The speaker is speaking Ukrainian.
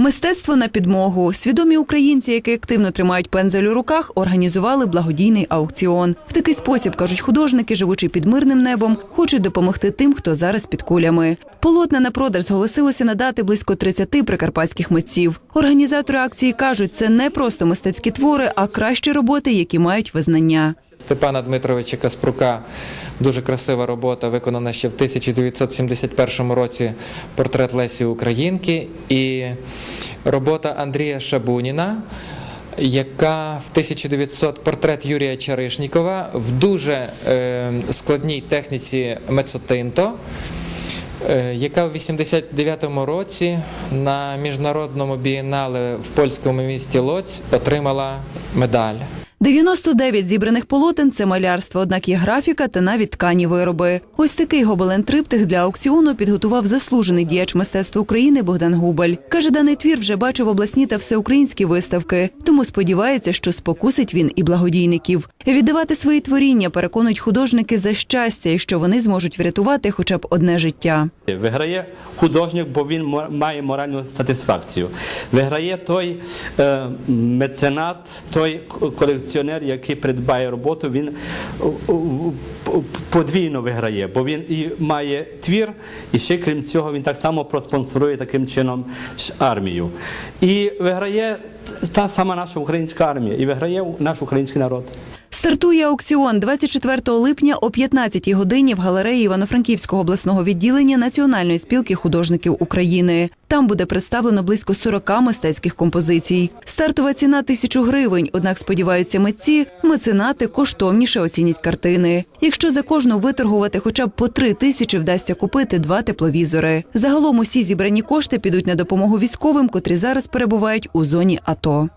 Мистецтво на підмогу. Свідомі українці, які активно тримають пензель у руках, організували благодійний аукціон. В такий спосіб кажуть художники, живучи під мирним небом, хочуть допомогти тим, хто зараз під кулями. Полотна на продаж зголосилося надати близько 30 прикарпатських митців. Організатори акції кажуть, це не просто мистецькі твори, а кращі роботи, які мають визнання. Степана Дмитровича Каспрука дуже красива робота, виконана ще в 1971 році портрет Лесі Українки і робота Андрія Шабуніна. Яка в 1900 портрет Юрія Чаришнікова в дуже е, складній техніці мецотинто, е, яка в 89-му році на міжнародному бієнале в польському місті Лоць отримала медаль. 99 зібраних полотен це малярство, однак є графіка та навіть ткані вироби. Ось такий гобелен-триптих для аукціону підготував заслужений діяч мистецтва України Богдан Губаль. Каже, даний твір вже бачив обласні та всеукраїнські виставки, тому сподівається, що спокусить він і благодійників. Віддавати свої творіння переконують художники за щастя, і що вони зможуть врятувати хоча б одне життя. Виграє художник, бо він має моральну сатисфакцію. Виграє той е, меценат, той колекціонер, який придбає роботу, він п- подвійно виграє, бо він і має твір, і ще крім цього він так само проспонсорує таким чином армію. І виграє та сама наша українська армія, і виграє наш український народ. Стартує аукціон 24 липня о 15 годині в галереї Івано-Франківського обласного відділення Національної спілки художників України. Там буде представлено близько 40 мистецьких композицій. Стартова ціна тисячу гривень. Однак сподіваються митці, меценати коштовніше оцінять картини. Якщо за кожну виторгувати хоча б по три тисячі, вдасться купити два тепловізори. Загалом усі зібрані кошти підуть на допомогу військовим, котрі зараз перебувають у зоні АТО.